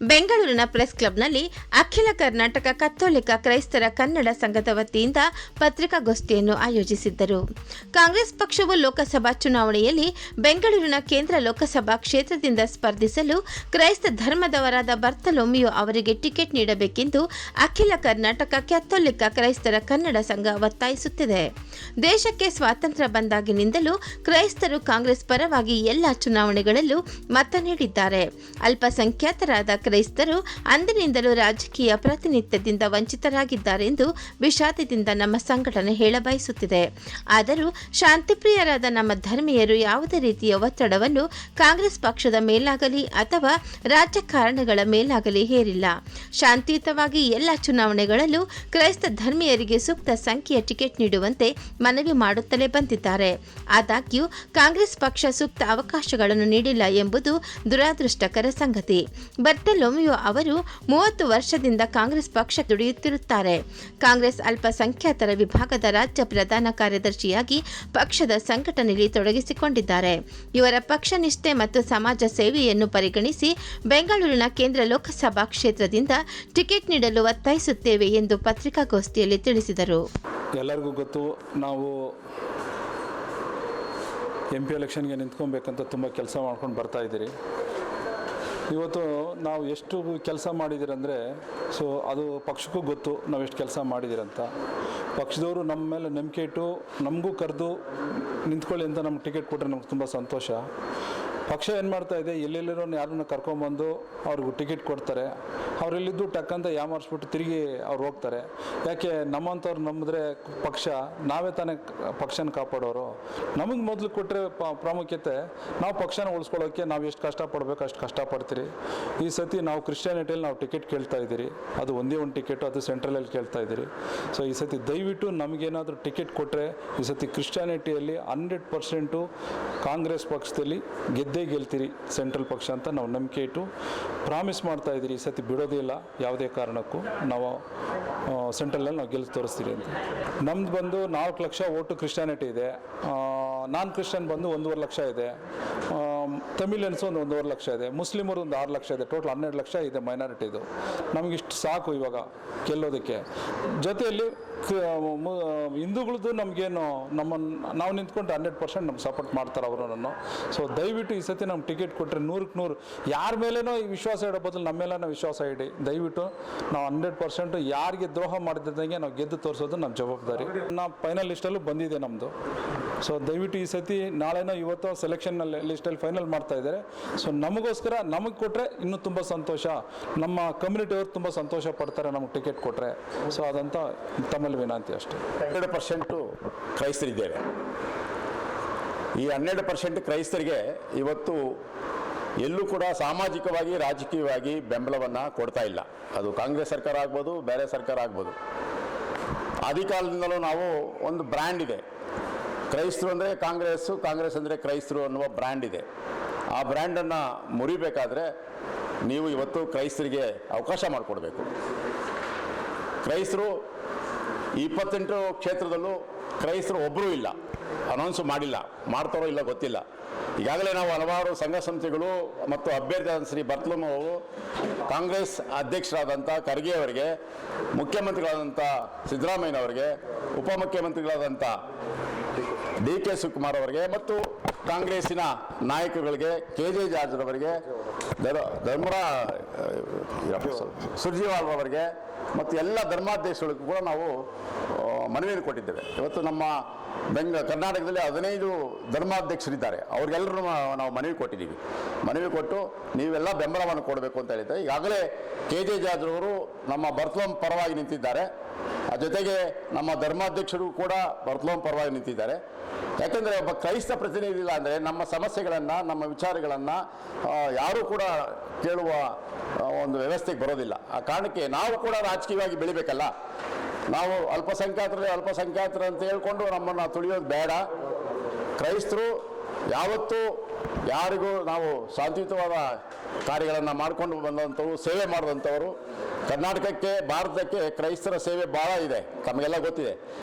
ಬೆಂಗಳೂರಿನ ಪ್ರೆಸ್ ಕ್ಲಬ್ನಲ್ಲಿ ಅಖಿಲ ಕರ್ನಾಟಕ ಕಥೋಲಿಕ ಕ್ರೈಸ್ತರ ಕನ್ನಡ ಸಂಘದ ವತಿಯಿಂದ ಪತ್ರಿಕಾಗೋಷ್ಠಿಯನ್ನು ಆಯೋಜಿಸಿದ್ದರು. ಕಾಂಗ್ರೆಸ್ ಪಕ್ಷವು ಲೋಕಸಭಾ ಚುನಾವಣೆಯಲ್ಲಿ ಬೆಂಗಳೂರಿನ ಕೇಂದ್ರ ಲೋಕಸಭಾ ಕ್ಷೇತ್ರದಿಂದ ಸ್ಪರ್ಧಿಸಲು ಕ್ರೈಸ್ತ ಧರ್ಮದವರಾದ ಬರ್ತಲೋಮಿಯೋ ಅವರಿಗೆ ಟಿಕೆಟ್ ನೀಡಬೇಕೆಂದು ಅಖಿಲ ಕರ್ನಾಟಕ ಕ್ಯಾಥೋಲಿಕ ಕ್ರೈಸ್ತರ ಕನ್ನಡ ಸಂಘ ಒತ್ತಾಯಿಸುತ್ತಿದೆ. ದೇಶಕ್ಕೆ ಸ್ವಾತಂತ್ರ್ಯ ಬಂದಾಗಿನಿಂದಲೂ ಕ್ರೈಸ್ತರು ಕಾಂಗ್ರೆಸ್ ಪರವಾಗಿ ಎಲ್ಲ ಚುನಾವಣೆಗಳಲ್ಲೂ ಮತ ನೀಡಿದ್ದಾರೆ. ಅಲ್ಪಸಂಖ್ಯಾತರಾದ ಕ್ರೈಸ್ತರು ಅಂದಿನಿಂದಲೂ ರಾಜಕೀಯ ಪ್ರಾತಿನಿಧ್ಯದಿಂದ ವಂಚಿತರಾಗಿದ್ದಾರೆ ಎಂದು ವಿಷಾದದಿಂದ ನಮ್ಮ ಸಂಘಟನೆ ಹೇಳಬಯಸುತ್ತಿದೆ. ಆದರೂ ಶಾಂತಿಪ್ರಿಯರಾದ ನಮ್ಮ ಧರ್ಮೀಯರು ಯಾವುದೇ ರೀತಿಯ ಒತ್ತಡವನ್ನು ಕಾಂಗ್ರೆಸ್ ಪಕ್ಷದ ಮೇಲಾಗಲಿ ಅಥವಾ ರಾಜಕಾರಣಗಳ ಮೇಲಾಗಲಿ ಹೇರಿಲ್ಲ. ಶಾಂತಿಯುತವಾಗಿ ಎಲ್ಲ ಚುನಾವಣೆಗಳಲ್ಲೂ ಕ್ರೈಸ್ತ ಧರ್ಮೀಯರಿಗೆ ಸೂಕ್ತ ಸಂಖ್ಯೆಯ ಟಿಕೆಟ್ ನೀಡುವಂತೆ ಮನವಿ ಮಾಡುತ್ತಲೇ ಬಂದಿದ್ದಾರೆ. ಆದಾಗ್ಯೂ ಕಾಂಗ್ರೆಸ್ ಪಕ್ಷ ಸೂಕ್ತ ಅವಕಾಶಗಳನ್ನು ನೀಡಿಲ್ಲ ಎಂಬುದು ದುರಾದೃಷ್ಟಕರ ಸಂಗತಿ. ಬರ್ಟಲೋಮಿಯೋ ಅವರು ಮೂವತ್ತು ವರ್ಷದಿಂದ ಕಾಂಗ್ರೆಸ್ ಪಕ್ಷ ದುಡಿಯುತ್ತಿರುತ್ತಾರೆ. ಕಾಂಗ್ರೆಸ್ ಅಲ್ಪಸಂಖ್ಯಾತರ ವಿಭಾಗದ ರಾಜ್ಯ ಪ್ರಧಾನ ಕಾರ್ಯದರ್ಶಿಯಾಗಿ ಪಕ್ಷದ ಸಂಘಟನೆಯಲ್ಲಿ ತೊಡಗಿಸಿಕೊಂಡಿದ್ದಾರೆ. ಇವರ ಪಕ್ಷ ನಿಷ್ಠೆ ಮತ್ತು ಸಮಾಜ ಸೇವೆಯನ್ನು ಪರಿಗಣಿಸಿ ಬೆಂಗಳೂರಿನ ಕೇಂದ್ರ ಲೋಕಸಭಾ ಕ್ಷೇತ್ರದಿಂದ ಟಿಕೆಟ್ ನೀಡಲು ಒತ್ತಾಯಿಸುತ್ತೇವೆ ಎಂದು ಪತ್ರಿಕಾಗೋಷ್ಠಿಯಲ್ಲಿ ತಿಳಿಸಿದರು. ಎಲ್ಲರಿಗೂ ಗೊತ್ತು, ನಾವು ಎಂ ಪಿ ಎಲೆಕ್ಷನ್ಗೆ ನಿಂತ್ಕೊಬೇಕಂತ ತುಂಬ ಕೆಲಸ ಮಾಡ್ಕೊಂಡು ಬರ್ತಾ ಇದ್ದೀರಿ. ಇವತ್ತು ನಾವು ಎಷ್ಟು ಕೆಲಸ ಮಾಡಿದ್ದೀರಂದರೆ, ಸೊ ಅದು ಪಕ್ಷಕ್ಕೂ ಗೊತ್ತು ನಾವು ಎಷ್ಟು ಕೆಲಸ ಮಾಡಿದ್ದೀರಂತ. ಪಕ್ಷದವರು ನಮ್ಮ ಮೇಲೆ ನಂಬಿಕೆ ಇಟ್ಟು ನಮಗೂ ಕರೆದು ನಿಂತ್ಕೊಳ್ಳಿ ಅಂತ ನಮ್ಗೆ ಟಿಕೆಟ್ ಕೊಟ್ಟರೆ ನಮ್ಗೆ ತುಂಬ ಸಂತೋಷ. ಪಕ್ಷ ಏನು ಮಾಡ್ತಾ ಇದೆ ಎಲ್ಲೆಲ್ಲಿರೋ ಯಾರನ್ನ ಕರ್ಕೊಂಬಂದು ಅವ್ರಿಗೂ ಟಿಕೆಟ್ ಕೊಡ್ತಾರೆ. ಅವರೆಲ್ಲಿದ್ದು ಟಕ್ಕಂತ ಯಾಮಾರಿಸ್ಬಿಟ್ಟು ತಿರುಗಿ ಅವ್ರು ಹೋಗ್ತಾರೆ. ಯಾಕೆ ನಮ್ಮಂಥವ್ರು ನಂಬಿದ್ರೆ ಪಕ್ಷ, ನಾವೇ ತಾನೇ ಪಕ್ಷನ ಕಾಪಾಡೋರು. ನಮಗೆ ಮೊದಲು ಕೊಟ್ಟರೆ ಪ್ರಾಮುಖ್ಯತೆ, ನಾವು ಪಕ್ಷನ ಉಳಿಸ್ಕೊಳ್ಳೋಕ್ಕೆ ನಾವು ಎಷ್ಟು ಕಷ್ಟಪಡ್ಬೇಕು ಅಷ್ಟು ಕಷ್ಟಪಡ್ತೀರಿ ಈ ಸತಿ ನಾವು ಕ್ರಿಶ್ಚಿಯಾನಿಟಿಯಲ್ಲಿ ನಾವು ಟಿಕೆಟ್ ಕೇಳ್ತಾ ಇದ್ದೀರಿ. ಅದು ಒಂದೇ ಒಂದು ಟಿಕೆಟು ಅದು ಸೆಂಟ್ರಲಲ್ಲಿ ಕೇಳ್ತಾ ಇದ್ದೀರಿ. ಸೊ ಈ ಸತಿ ದಯವಿಟ್ಟು ನಮಗೇನಾದರೂ ಟಿಕೆಟ್ ಕೊಟ್ಟರೆ ಈ ಸತಿ ಕ್ರಿಶ್ಚಿಯಾನಿಟಿಯಲ್ಲಿ ಹಂಡ್ರೆಡ್ ಪರ್ಸೆಂಟು ಕಾಂಗ್ರೆಸ್ ಪಕ್ಷದಲ್ಲಿ ಗೆದ್ದೇ ಗೆಲ್ತೀರಿ ಸೆಂಟ್ರಲ್ ಪಕ್ಷ ಅಂತ ನಾವು ನಂಬಿಕೆ ಇಟ್ಟು ಪ್ರಾಮಿಸ್ ಮಾಡ್ತಾ ಇದ್ದೀರಿ ಈ ಸತಿ ಬಿಡೋದಿಲ್ಲ ಯಾವುದೇ ಕಾರಣಕ್ಕೂ. ನಾವು ಸೆಂಟ್ರಲಲ್ಲಿ ನಾವು ಗೆಲ್ಸಿ ತೋರಿಸ್ತೀರಿ ಅಂತ. ನಮ್ದು ಬಂದು ನಾಲ್ಕು ಲಕ್ಷ ಓಟು ಕ್ರಿಶ್ಚಾನಿಟಿ ಇದೆ. ನಾನ್ ಕ್ರಿಶ್ಚಿಯನ್ ಬಂದು ಒಂದೂವರೆ ಲಕ್ಷ ಇದೆ. ತಮಿಳಿಯನ್ಸ್ ಒಂದು ಒಂದೂವರೆ ಲಕ್ಷ ಇದೆ. ಮುಸ್ಲಿಮರು ಒಂದು ಆರು ಲಕ್ಷ ಇದೆ. ಟೋಟಲ್ ಹನ್ನೆರಡು ಲಕ್ಷ ಇದೆ ಮೈನಾರಿಟಿದು. ನಮಗಿಷ್ಟು ಸಾಕು ಇವಾಗ ಗೆಲ್ಲೋದಕ್ಕೆ. ಜೊತೆಯಲ್ಲಿ ಹಿಂದೂಗಳದ್ದು ನಮಗೇನು ನಮ್ಮನ್ನು ನಾವು ನಿಂತ್ಕೊಂಡು ಹಂಡ್ರೆಡ್ ಪರ್ಸೆಂಟ್ ನಮ್ಗೆ ಸಪೋರ್ಟ್ ಮಾಡ್ತಾರೆ ಅವರು ನನ್ನ ಸೊ ದಯವಿಟ್ಟು ಈ ಸತಿ ನಮ್ಗೆ ಟಿಕೆಟ್ ಕೊಟ್ಟರೆ ನೂರಕ್ಕೆ ನೂರು. ಯಾರ ಮೇಲೇನೋ ಈ ವಿಶ್ವಾಸ ಇಡೋ ಬದಲು ನಮ್ಮ ವಿಶ್ವಾಸ ಇಡಿ. ದಯವಿಟ್ಟು ನಾವು ಹಂಡ್ರೆಡ್ ಪರ್ಸೆಂಟ್ ಯಾರಿಗೆ ದ್ರೋಹ ಮಾಡಿದಂಗೆ ನಾವು ಗೆದ್ದು ತೋರಿಸೋದು ನಮ್ಮ ಜವಾಬ್ದಾರಿ. ನಾವು ಫೈನಲ್ ಲಿಸ್ಟಲ್ಲೂ ಬಂದಿದೆ ನಮ್ಮದು ಸೊ ದಯವಿಟ್ಟು ಈ ಸತಿ ನಾಳೆನೋ ಇವತ್ತೋ ಸೆಲೆಕ್ಷನ್ನಲ್ಲಿ ಲಿಸ್ಟಲ್ಲಿ ಫೈನಲ್ ಮಾಡ್ತಾ ಇದ್ದಾರೆ. ಸೊ ನಮಗೋಸ್ಕರ ನಮಗೆ ಕೊಟ್ಟರೆ ಇನ್ನೂ ತುಂಬ ಸಂತೋಷ. ನಮ್ಮ ಕಮ್ಯುನಿಟಿಯವರು ತುಂಬ ಸಂತೋಷ ಪಡ್ತಾರೆ, ನಮಗೆ ಟಿಕೆಟ್ ಕೊಟ್ಟರೆ ಸೊ ಅದಂತ ತಮ್ಮಲ್ಲಿ ವಿನಂತಿ ಅಷ್ಟೇ. ಹನ್ನೆರಡು ಪರ್ಸೆಂಟು ಕ್ರೈಸ್ತರಿದ್ದೇವೆ ಈ ಹನ್ನೆರಡು ಪರ್ಸೆಂಟ್ ಕ್ರೈಸ್ತರಿಗೆ ಇವತ್ತು ಎಲ್ಲೂ ಕೂಡ ಸಾಮಾಜಿಕವಾಗಿ, ರಾಜಕೀಯವಾಗಿ ಬೆಂಬಲವನ್ನು ಕೊಡ್ತಾ ಇಲ್ಲ. ಅದು ಕಾಂಗ್ರೆಸ್ ಸರ್ಕಾರ ಆಗ್ಬೋದು, ಬೇರೆ ಸರ್ಕಾರ ಆಗ್ಬೋದು. ಆದಿಕಾಲದಿಂದಲೂ ನಾವು ಒಂದು ಬ್ರ್ಯಾಂಡ್ ಇದೆ. ಕ್ರೈಸ್ತರು ಅಂದರೆ ಕಾಂಗ್ರೆಸ್ಸು, ಕಾಂಗ್ರೆಸ್ ಅಂದರೆ ಕ್ರೈಸ್ತರು ಅನ್ನುವ ಬ್ರ್ಯಾಂಡ್ ಇದೆ. ಆ ಬ್ರ್ಯಾಂಡನ್ನು ಮುರಿಬೇಕಾದ್ರೆ ನೀವು ಇವತ್ತು ಕ್ರೈಸ್ತರಿಗೆ ಅವಕಾಶ ಮಾಡಿಕೊಡ್ಬೇಕು. ಕ್ರೈಸ್ತರು ಇಪ್ಪತ್ತೆಂಟು ಕ್ಷೇತ್ರದಲ್ಲೂ ಕ್ರೈಸ್ತರು ಒಬ್ಬರೂ ಇಲ್ಲ ಅನೌನ್ಸ್ ಮಾಡಿಲ್ಲ, ಮಾಡ್ತಾರೋ ಇಲ್ಲ ಗೊತ್ತಿಲ್ಲ. ಈಗಾಗಲೇ ನಾವು ಹಲವಾರು ಸಂಘ ಸಂಸ್ಥೆಗಳು ಮತ್ತು ಅಭ್ಯರ್ಥಿ ಶ್ರೀ ಬರ್ತಲಮ್ ಅವರು, ಕಾಂಗ್ರೆಸ್ ಅಧ್ಯಕ್ಷರಾದಂಥ ಖರ್ಗೆ ಅವರಿಗೆ, ಮುಖ್ಯಮಂತ್ರಿಗಳಾದಂಥ ಸಿದ್ದರಾಮಯ್ಯನವರಿಗೆ ಉಪಮುಖ್ಯಮಂತ್ರಿಗಳಾದಂಥ ಡಿ ಕೆ ಶಿವಕುಮಾರ್ ಅವರಿಗೆ ಮತ್ತು ಕಾಂಗ್ರೆಸ್ಸಿನ ನಾಯಕರುಗಳಿಗೆ ಕೆ ಜೆ ಜಾರ್ಜ್ರವರಿಗೆ ಧರ್ ಧರ್ಮರ ಸುರ್ಜಿವಾಲ್ ಅವರಿಗೆ ಮತ್ತು ಎಲ್ಲ ಧರ್ಮಾಧ್ಯಕ್ಷಗಳಿಗೂ ಕೂಡ ನಾವು ಮನವಿಯನ್ನು ಕೊಟ್ಟಿದ್ದೇವೆ. ಇವತ್ತು ನಮ್ಮ ಬೆಂಗ, ಕರ್ನಾಟಕದಲ್ಲಿ ಹದಿನೈದು ಧರ್ಮಾಧ್ಯಕ್ಷರಿದ್ದಾರೆ. ಅವ್ರಿಗೆಲ್ಲರೂ ನಾವು ಮನವಿ ಕೊಟ್ಟಿದ್ದೀವಿ. ಮನವಿ ಕೊಟ್ಟು ನೀವೆಲ್ಲ ಬೆಂಬಲವನ್ನು ಕೊಡಬೇಕು ಅಂತ ಹೇಳಿದ್ದಾರೆ. ಈಗಾಗಲೇ ಕೆ ಜೆ ಜಾಜ್ರವರು ನಮ್ಮ ಬರ್ತಲಂ ಪರವಾಗಿ ನಿಂತಿದ್ದಾರೆ. ಜೊತೆಗೆ ನಮ್ಮ ಧರ್ಮಾಧ್ಯಕ್ಷರು ಕೂಡ ಬರ್ತಲೋಮ್ ಪರವಾಗಿ ನಿಂತಿದ್ದಾರೆ. ಯಾಕೆಂದರೆ ಒಬ್ಬ ಕ್ರೈಸ್ತ ಪ್ರತಿನಿಧಿ ಇಲ್ಲ ಅಂದರೆ ನಮ್ಮ ಸಮಸ್ಯೆಗಳನ್ನು, ನಮ್ಮ ವಿಚಾರಗಳನ್ನು ಯಾರೂ ಕೂಡ ಕೇಳುವ ಒಂದು ವ್ಯವಸ್ಥೆಗೆ ಬರೋದಿಲ್ಲ. ಆ ಕಾರಣಕ್ಕೆ ನಾವು ಕೂಡ ರಾಜಕೀಯವಾಗಿ ಬೆಳಿಬೇಕಲ್ಲ. ನಾವು ಅಲ್ಪಸಂಖ್ಯಾತರೇ ಅಲ್ಪಸಂಖ್ಯಾತರು ಅಂತ ಹೇಳ್ಕೊಂಡು ನಮ್ಮನ್ನು ತುಳಿಯೋದು ಬೇಡ. ಕ್ರೈಸ್ತರು ಯಾವತ್ತೂ ಯಾರಿಗೂ ನಾವು ಶಾಂತಿಯುತವಾದ ಕಾರ್ಯಗಳನ್ನು ಮಾಡಿಕೊಂಡು ಬಂದಂಥವು ಸೇವೆ ಮಾಡಿದಂಥವರು. ಕರ್ನಾಟಕಕ್ಕೆ, ಭಾರತಕ್ಕೆ ಕ್ರೈಸ್ತರ ಸೇವೆ ಭಾಳ ಇದೆ. ತಮಗೆಲ್ಲ ಗೊತ್ತಿದೆ.